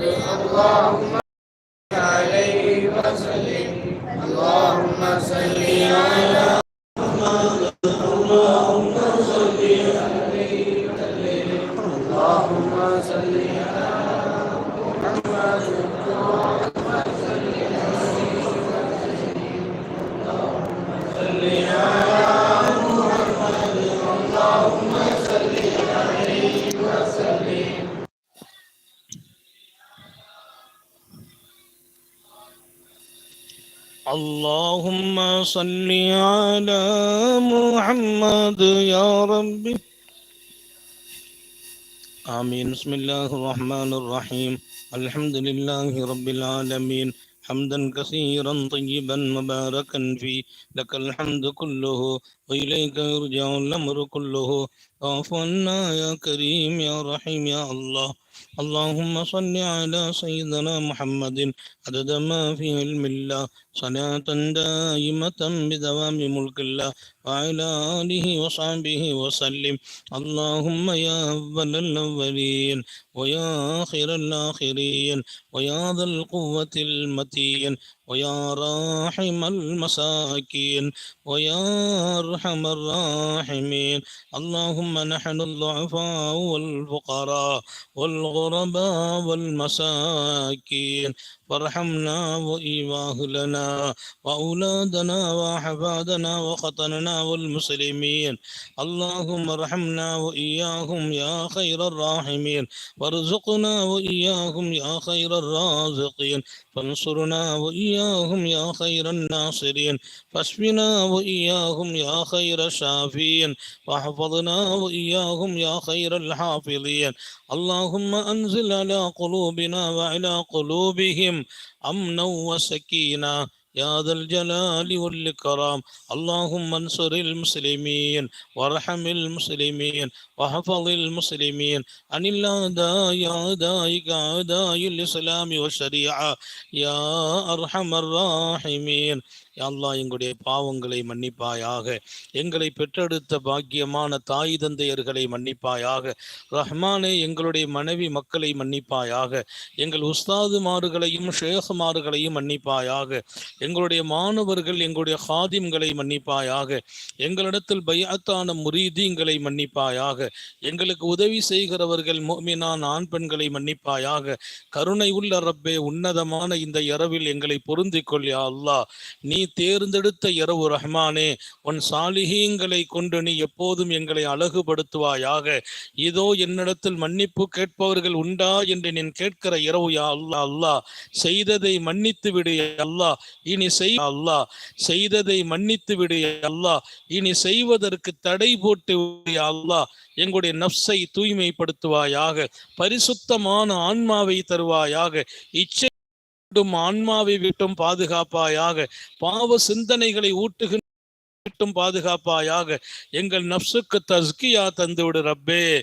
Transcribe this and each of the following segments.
اللهم اللهم صل على محمد يا ربي آمين. بسم الله الرحمن الرحيم. الحمد لله رب العالمين. حمدا كثيرا طيبا مباركا فيه. لك الحمد كله. وإليك يرجع الأمر كله. واعف عنا يا كريم يا رحيم يا الله. اللهم صل على سيدنا محمد. عدد ما في علم الله. صلاة دائمة بدوام ملك الله. وعلى آله وصحبه وسلم. اللهم يا أول الأولين ويا آخر الآخرين ويا ذا القوة المتين ويا راحم المساكين ويا أرحم الراحمين. اللهم نحن الضعفاء والفقراء والغرباء والمساكين. فارحمنا وإيواهلنا وأولادنا وأحفادنا وخطننا والمسلمين. اللهم ارحمنا وإياهم يا خير الراحمين. وارزقنا وإياهم يا خير الرازقين. فانصرنا وإياهم يا خير الناصرين. فاشفنا وإياهم يا خير الشافين. واحفظنا وإياهم يا خير الحافظين. اللهم أنزل على قلوبنا وعلى قلوبهم أمنا وسكينة يا ذا الجلال والإكرام. اللهم انصر المسلمين وارحم المسلمين وحفظ المسلمين. عن الأعداء أعدائك أعداء الإسلام والشريعة يا أرحم الراحمين. அல்லாஹ் எங்களுடைய பாவங்களை மன்னிப்பாயாக எங்களை பெற்றெடுத்த பாக்கியமான தாய் தந்தையர்களை மன்னிப்பாயாக ரஹ்மானே எங்களுடைய மனைவி மக்களை மன்னிப்பாயாக எங்கள் உஸ்தாதுமார்களையும் ஷேகுமார்களையும் மன்னிப்பாயாக எங்களுடைய மாணவர்கள் எங்களுடைய ஹாதிம்களை மன்னிப்பாயாக எங்களிடத்தில் பயத்தான முரீதீங்களை மன்னிப்பாயாக எங்களுக்கு உதவி செய்கிறவர்கள் மோமினான் ஆண் பெண்களை மன்னிப்பாயாக கருணை உள்ள ரப்பே உன்னதமான இந்த இரவில் எங்களை பொருந்திக் கொள்ளியா அல்லா அல்லாஹ். நீ தேர்ந்தெடுத்த இரவு ரஹ்மானே உன் சாலிகீங்களை கொண்டு நீ எப்போதும் எங்களை அழகுபடுத்துவாயாக. இதோ என்னிடத்தில் மன்னிப்பு கேட்பவர்கள் உண்டா என்று நீ கேட்கிற இரவு யா அல்லா அல்லா. செய்ததை மன்னித்து விடு அல்லா. அல்லாஹ் இனி செய் அல்லா. செய்ததை மன்னித்து விடு அல்லா. அல்லாஹ் இனி செய்வதற்கு தடை போட்டு விடு அல்லாஹ் எங்களுடைய நப்சை தூய்மைப்படுத்துவாயாக. பரிசுத்தமான ஆன்மாவை தருவாயாக. இச்சை விட்டும் ஆன்மாவை விட்டும் பாதுகாப்பாயாக. பாவ சிந்தனைகளை ஊட்டுகின்ற விட்டும் பாதுகாப்பாயாக. எங்கள் நப்சுக்கு தஸ்கியா தந்துவிடு ரப்பே.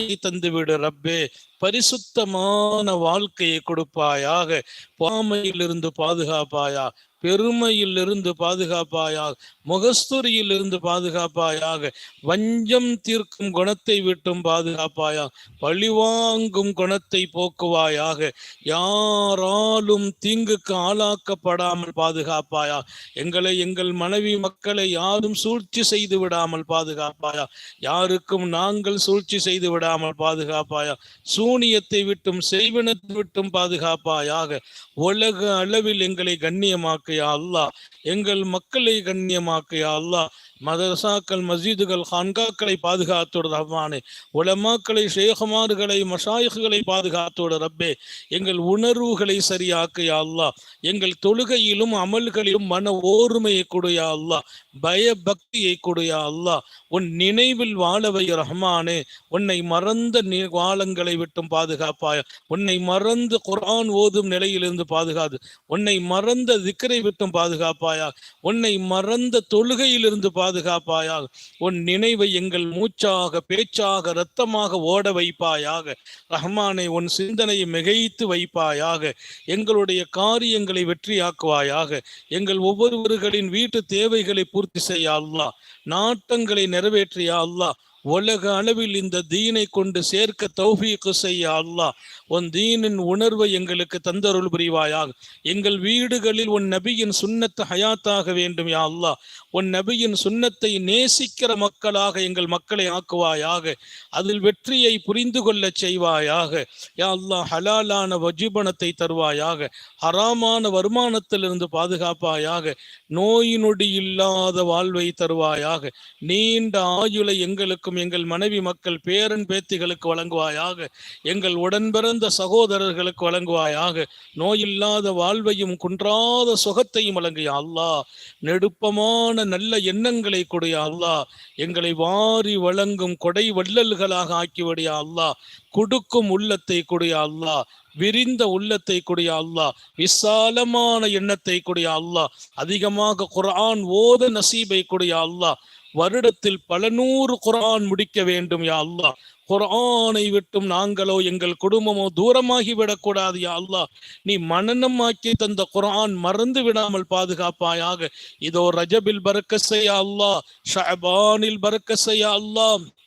தந்துவிடு ரப்பே. பரிசுத்தமான வாழ்க்கையை கொடுப்பாயாக. பாமையிலிருந்து பாதுகாப்பாயா. பெருமையிலிருந்து பாதுகாப்பாயாக முகஸ்துரியிலிருந்து பாதுகாப்பாயாக வஞ்சம் தீர்க்கும் குணத்தை விட்டும் பாதுகாப்பாயா பழிவாங்கும் குணத்தை போக்குவாயாக யாராலும் தீங்குக்கு ஆளாக்கப்படாமல் பாதுகாப்பாயா எங்களை எங்கள் மனைவி மக்களை யாரும் சூழ்ச்சி செய்து விடாமல் பாதுகாப்பாயா யாருக்கும் நாங்கள் சூழ்ச்சி செய்து விடாமல் பாதுகாப்பாயா சூனியத்தை விட்டும் செய்வனத்தை விட்டும் பாதுகாப்பாயாக உலக அளவில் எங்களை கண்ணியமாக்க கண்ணியமாக்கையா அல்லாஹ். எங்கள் மக்களை கண்ணியமாக்கையா அல்லாஹ். மதரசாக்கள் மஸ்ஜிதுகள் ஹான்காக்களை பாதுகாத்தோடு ரஹ்மானே. உலமாக்களை ஷேகுமார்களை மஷாயிகளை பாதுகாத்தோடு ரப்பே. எங்கள் உணர்வுகளை சரியாக்கையா அல்லா எங்கள் தொழுகையிலும் அமல்களிலும் மன ஓர்மையை கொடுயா அல்லாஹ். பய பக்தியை கொடுயா அல்லாஹ். உன் நினைவில் வாழவை ரஹ்மானே. உன்னை மறந்த நி வாழங்களை விட்டும் பாதுகாப்பாய. உன்னை மறந்து குரான் ஓதும் நிலையிலிருந்து பாதுகாது உன்னை மறந்த திக்கரை விட்டும் பாதுகாப்பாயா. உன்னை மறந்த தொழுகையிலிருந்து பாதுகாப்பாயாக. உன் நினைவை எங்கள் மூச்சாக பேச்சாக இரத்தமாக ஓட வைப்பாயாக. ரஹ்மானை உன் சிந்தனையை மிகைத்து வைப்பாயாக. எங்களுடைய காரியங்களை வெற்றியாக்குவாயாக. எங்கள் ஒவ்வொருவர்களின் வீட்டு தேவைகளை பூர்த்தி செய்ய அல்லாஹ் நாட்டங்களை நிறைவேற்றிய அல்லாஹ் உலக அளவில் இந்த தீனை கொண்டு சேர்க்க தௌஃபீக்கு செய்ய அல்லாஹ் உன் தீனின் உணர்வை எங்களுக்கு தந்தருள் புரிவாயாக. எங்கள் வீடுகளில் உன் நபியின் சுண்ணத்தை ஹயாத்தாக வேண்டும் யா அல்லாஹ். உன் நபியின் சுன்னத்தை நேசிக்கிற மக்களாக எங்கள் மக்களை ஆக்குவாயாக. அதில் வெற்றியை புரிந்து கொள்ளச் செய்வாயாக. யா அல்லாஹ் ஹலாலான வஜிபனத்தை தருவாயாக. ஹராமான வருமானத்திலிருந்து பாதுகாப்பாயாக. நோய் நொடி இல்லாத வாழ்வை தருவாயாக. நீண்ட ஆயுளை எங்களுக்கும் எங்கள் மனைவி மக்கள் பேரன் பேத்திகளுக்கு வழங்குவாயாக. எங்கள் உடன்பிறந்த இழந்த சகோதரர்களுக்கு வழங்குவாயாக. நோயில்லாத வாழ்வையும் குன்றாத சுகத்தையும் வழங்கிய அல்லாஹ். நெடுப்பமான நல்ல எண்ணங்களை கொடைய அல்லாஹ். எங்களை வாரி வழங்கும் கொடை வள்ளல்களாக ஆக்கிவிடிய அல்லாஹ். கொடுக்கும் உள்ளத்தை கொடிய அல்லாஹ். விரிந்த உள்ளத்தை கொடிய அல்லாஹ் விசாலமான எண்ணத்தை கூடிய அல்லாஹ் அதிகமாக குரான் ஓத நசீபை கூடிய அல்லாஹ் வருடத்தில் பல நூறு குரான் முடிக்க வேண்டும் யா அல்லாஹ். குரானை விட்டும் நாங்களோ எங்கள் குடும்பமோ தூரமாகி விடக்கூடாது யா அல்லாஹ். நீ மனநமாக்கி தந்த குரான் மறந்து விடாமல் பாதுகாப்பாயாக. இதோ ரஜபில் பறக்க செய்ய அல்லாஹ் ஷபானில் பறக்க செய்ய அல்லாஹ்.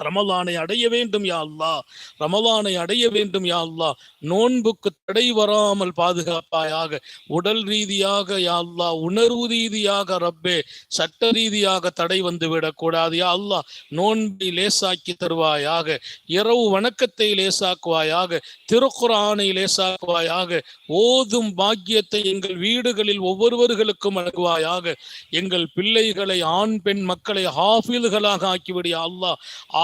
ரமலானை அடைய வேண்டும் யா அல்லா ரமலானை அடைய வேண்டும் யா அல்லா நோன்புக்கு தடை வராமல் பாதுகாப்பாயாக உடல் ரீதியாக யா அல்லா உணர்வு ரீதியாக ரப்பே சட்ட ரீதியாக தடை வந்து விடக்கூடாது யா அல்லா நோன்பை லேசாக்கி தருவாயாக இரவு வணக்கத்தை லேசாக்குவாயாக திருக்குறானை லேசாக்குவாயாக ஓதும் பாக்கியத்தை எங்கள் வீடுகளில் ஒவ்வொருவர்களுக்கும் வழங்குவாயாக எங்கள் பிள்ளைகளை ஆண் பெண் மக்களை ஹாஃபில்களாக ஆக்கிவிடியா அல்லா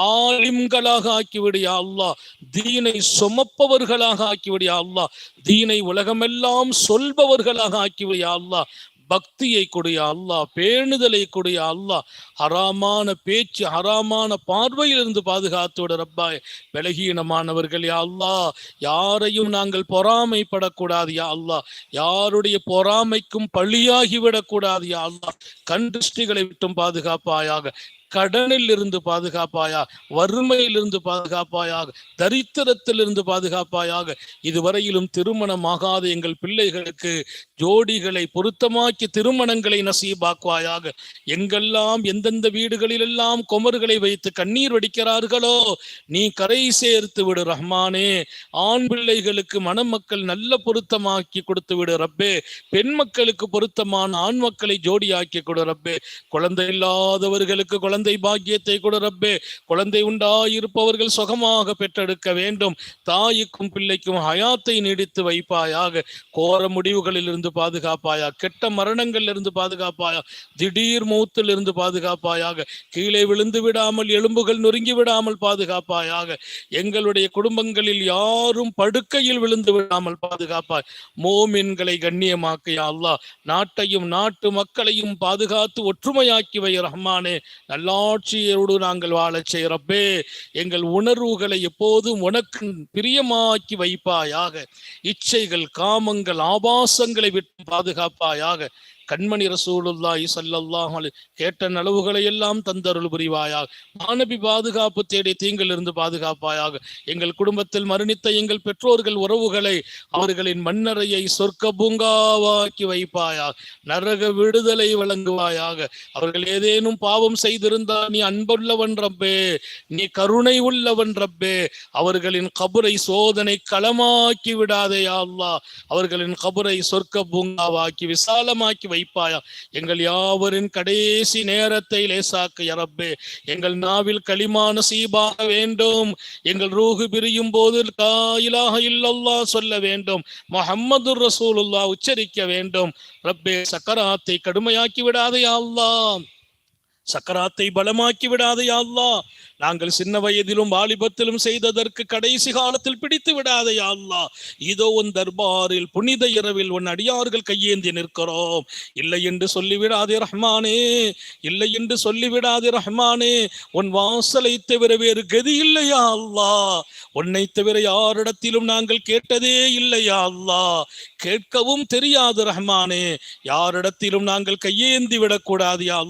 ஆலிம்களாக ஆக்கிவிடியா அல்லாஹ். தீனை சுமப்பவர்களாக ஆக்கிவிடியா அல்லாஹ். தீனை உலகமெல்லாம் சொல்பவர்களாக ஆக்கிவிடியா அல்லாஹ். பக்தியை கொடிய அல்லாஹ். பேணுதலை கொடிய அல்லாஹ். ஹராமான பேச்சு ஹராமான பார்வையிலிருந்து பாதுகாத்து விட ரப்பாய் பலகீனமானவர்கள் யா அல்லாஹ். யாரையும் நாங்கள் பொறாமைப்படக்கூடாது யா அல்லாஹ். யாருடைய பொறாமைக்கும் பழியாகி விடக்கூடாது யா அல்லாஹ். கண் விட்டும் பாதுகாப்பாயாக. கடனில் இருந்து பாதுகாப்பாயா? வறுமையிலிருந்து பாதுகாப்பாயாக? தரித்திரத்திலிருந்து பாதுகாப்பாயாக? இதுவரையிலும் திருமணமாகாத எங்கள் பிள்ளைகளுக்கு ஜோடிகளை பொருத்தமாக்கி திருமணங்களை நசீபாக்குவாயாக? எங்கெல்லாம் எந்தெந்த வீடுகளிலெல்லாம் குமர்களை வைத்து கண்ணீர் வடிக்கிறார்களோ நீ கரை சேர்த்து விடு ரஹ்மானே. ஆண் பிள்ளைகளுக்கு மணமக்கள் நல்ல பொருத்தமாக்கி கொடுத்து விடு ரப்பே. பெண் மக்களுக்கு பொருத்தமான ஆண் மக்களை ஜோடியாக்கி கொடு ரப்பே. குழந்தை இல்லாதவர்களுக்கு குழந்தை குழந்தை பாக்கியத்தை கொடு ரப்பே. குழந்தை உண்டாயிருப்பவர்கள் சுகமாக பெற்றெடுக்க வேண்டும். தாய்க்கும் பிள்ளைக்கும் ஹயாத்தை நீடித்து வைப்பாயாக. கோர முடிவுகளில் இருந்து பாதுகாப்பாயா. கெட்ட மரணங்களில் இருந்து பாதுகாப்பாயா. திடீர் மூத்தில் இருந்து பாதுகாப்பாயாக. கீழே விழுந்து விடாமல் எலும்புகள் நொறுங்கி விடாமல் பாதுகாப்பாயாக. எங்களுடைய குடும்பங்களில் யாரும் படுக்கையில் விழுந்து விடாமல் பாதுகாப்பாய். மோமின்களை கண்ணியமாக்கியா அல்லாஹ். நாட்டையும் நாட்டு மக்களையும் பாதுகாத்து ஒற்றுமையாக்கி வை ரஹ்மானே. நல்லாட்சியோடு நாங்கள் வாழச் செய்கிறப்பே எங்கள் உணர்வுகளை எப்போதும் உனக்கு பிரியமாக்கி வைப்பாயாக. இச்சைகள் காமங்கள் ஆபாசங்களை விட்டு பாதுகாப்பாயாக. கண்மணி ரசூலுல்லாஹி ஸல்லல்லாஹு கேட்ட நலவுகளை எல்லாம் தந்தருள் புரிவாயாக. மாணவி பாதுகாப்பு தேடி தீங்கிலிருந்து பாதுகாப்பாயாக. எங்கள் குடும்பத்தில் மரணித்த எங்கள் பெற்றோர்கள் உறவுகளை அவர்களின் மண்ணறையை சொர்க்க பூங்காவாக்கி வைப்பாயாக. நரக விடுதலை வழங்குவாயாக. அவர்கள் ஏதேனும் பாவம் செய்திருந்தால் நீ அன்புள்ளவன் ரப்பே நீ கருணை உள்ளவன் ரப்பே அவர்களின் கபுரை சோதனை களமாக்கி விடாதே அல்லாஹ். அவர்களின் கபுரை சொர்க்க பூங்காவாக்கி விசாலமாக்கி வைப்பாயா? எங்கள் யாவரின் கடைசி நேரத்தை லேசாக்கு யரப்பே எங்கள் நாவில் களிமான சீபாக வேண்டும். எங்கள் ரூகு பிரியும் போது காயிலாக இல்லல்லா சொல்ல வேண்டும். முஹம்மது ரசூலுல்லா உச்சரிக்க வேண்டும். ரப்பே சக்கராத்தை கடுமையாக்கி விடாதே அல்லா சக்கராத்தை பலமாக்கி விடாதே அல்லா நாங்கள் சின்ன வயதிலும் வாலிபத்திலும் செய்ததற்கு கடைசி காலத்தில் பிடித்து விடாதே அல்லா அல்லாஹ். இதோ உன் தர்பாரில் புனித இரவில் உன் அடியார்கள் கையேந்தி நிற்கிறோம். இல்லை என்று சொல்லிவிடாதே ரஹ்மானே. இல்லை என்று சொல்லிவிடாதே ரஹ்மானே. உன் வாசலை தவிர வேறு கதி இல்லையா அல்லாஹ். உன்னை தவிர யாரிடத்திலும் நாங்கள் கேட்டதே இல்லையா அல்லாஹ். கேட்கவும் தெரியாது ரஹ்மானே. யாரிடத்திலும் நாங்கள் கையேந்தி விடக்கூடாது யா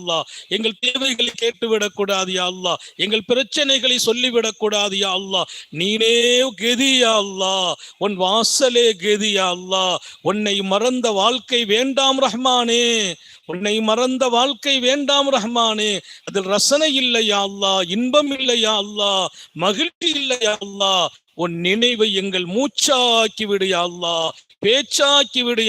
எங்கள் தேவைகளை கேட்டு விடக்கூடாது யா எங்கள் பிரச்சனைகளை சொல்லிவிடக்கூடாது யா அல்லா நீனே கெதி யா அல்லாஹ். உன் வாசலே கெதி யா அல்லாஹ். உன்னை மறந்த வாழ்க்கை வேண்டாம் ரஹ்மானே. உன்னை மறந்த வாழ்க்கை வேண்டாம் ரஹ்மானே. அதில் ரசனை இல்லையா அல்லா இன்பம் இல்லையா அல்லாஹ். மகிழ்ச்சி இல்லையா அல்லா உன் நினைவை எங்கள் மூச்சாக்கி விடு அல்லா பேச்சாக்கி விடு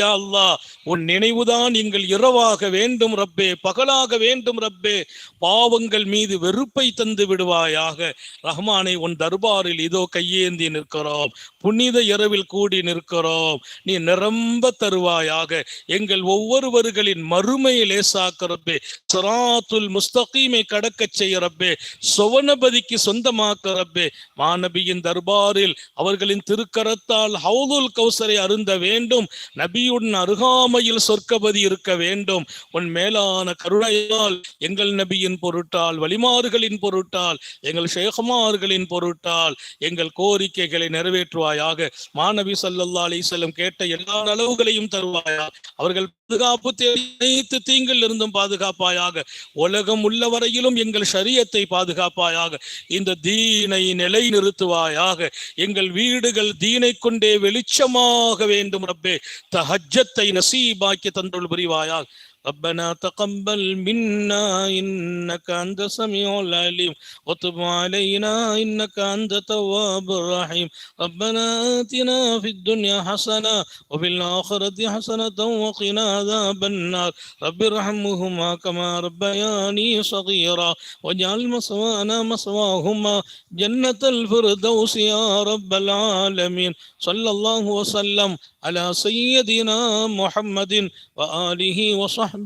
உன் நினைவுதான் எங்கள் இரவாக வேண்டும் ரப்பே பகலாக வேண்டும் ரப்பே. பாவங்கள் மீது வெறுப்பை தந்து விடுவாயாக. ரஹ்மானை உன் தர்பாரில் இதோ கையேந்தி நிற்கிறோம். புனித இரவில் கூடி நிற்கிறோம். நீ நிரம்ப தருவாயாக. எங்கள் ஒவ்வொருவர்களின் மறுமையை லேசாக்கிறப்பே ரப்பே. முஸ்தகீமை கடக்கச் செய்ய ரப்பே. சுவனபதிக்கு சொந்தமாக்க ரப்பே. மாநபியின் தர்பாரில் அவர்களின் திருக்கரத்தால் ஹவுதுல் கௌசரை அருந்த வேண்டும். நபியுடன் அருகாமையில் சொர்க்கபதி இருக்க வேண்டும். உன் மேலான கருணையால் எங்கள் நபியின் பொருட்டால் வலிமாறுகளின் பொருட்டால் எங்கள் ஷேகமார்களின் பொருட்டால் எங்கள் கோரிக்கைகளை நிறைவேற்றுவாயாக. மாணவி சல்லல்லா அலிசல்லம் கேட்ட எல்லா அளவுகளையும் தருவாயாக அவர்கள் பாதுகாப்பு அனைத்து தீங்கில் இருந்தும் பாதுகாப்பாயாக. உலகம் உள்ளவரையிலும் எங்கள் சரியத்தை பாதுகாப்பாயாக. இந்த தீனை நிலை நிறுத்துவாயாக எங்கள் வீடுகள் தீனை கொண்டே வெளிச்சமாக வேண்டும் ரப்பே. தஹஜத்தை நசீபாக்கி தந்துள் புரிவாயாக ربنا تقبل منا إنك أنت السميع العليم وتب علينا إنك أنت التواب الرحيم ربنا آتنا في الدنيا حسنة وفي الآخرة حسنة وقنا عذاب النار رب ارحمهما كما ربياني صغيرا واجعل مسوانا مسواهما جنة الفردوس يا رب العالمين صلى الله وسلم على سيدنا محمد وآله وصحبه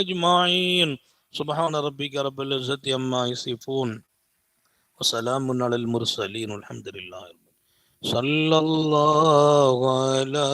أجمعين سبحان ربك رب العزة عما يصفون وسلام على المرسلين والحمد لله. صلى الله على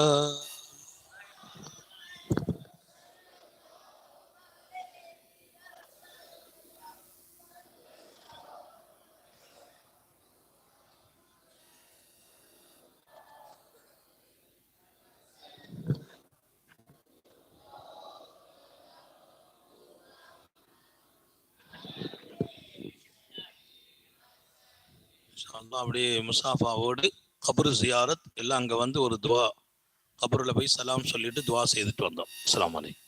அல்லாஹ் அப்படியே முசாஃபாவோடு கபரு ஜியாரத் எல்லாம் அங்கே வந்து ஒரு துவா. கபரில் போய் சலாம் சொல்லிட்டு துவா செய்துட்டு வந்தோம். அஸ்லாம் அலைக்கும்.